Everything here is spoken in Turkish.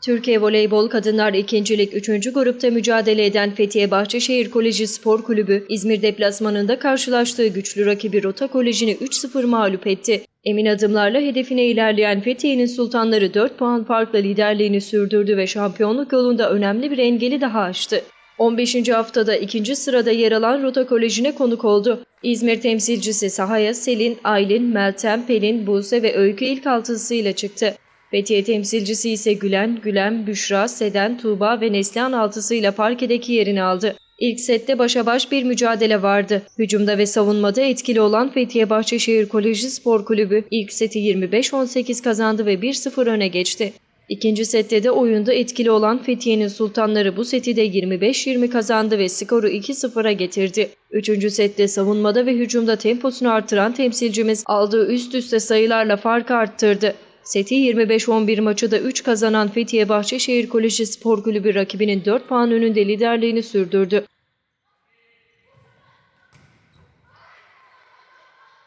Türkiye Voleybol Kadınlar 2. Lig 3. grupta mücadele eden Fethiye Bahçeşehir Koleji Spor Kulübü, İzmir deplasmanında karşılaştığı güçlü rakibi Rota Koleji'ni 3-0 mağlup etti. Emin adımlarla hedefine ilerleyen Fethiye'nin sultanları 4 puan farkla liderliğini sürdürdü ve şampiyonluk yolunda önemli bir engeli daha aştı. 15. haftada ikinci sırada yer alan Rota Koleji'ne konuk oldu. İzmir temsilcisi sahaya Selin, Aylin, Meltem, Pelin, Buse ve Öykü ilk altısıyla çıktı. Fethiye temsilcisi ise Gülen, Gülem, Büşra, Seden, Tuğba ve Neslihan altısıyla parkedeki yerini aldı. İlk sette başa baş bir mücadele vardı. Hücumda ve savunmada etkili olan Fethiye Bahçeşehir Koleji Spor Kulübü ilk seti 25-18 kazandı ve 1-0 öne geçti. İkinci sette de oyunda etkili olan Fethiye'nin sultanları bu seti de 25-20 kazandı ve skoru 2-0'a getirdi. Üçüncü sette savunmada ve hücumda temposunu artıran temsilcimiz aldığı üst üste sayılarla farkı arttırdı. Seti 25-11 maçı da 3 kazanan Fethiye Bahçeşehir Koleji Spor Kulübü rakibinin 4 puan önünde liderliğini sürdürdü.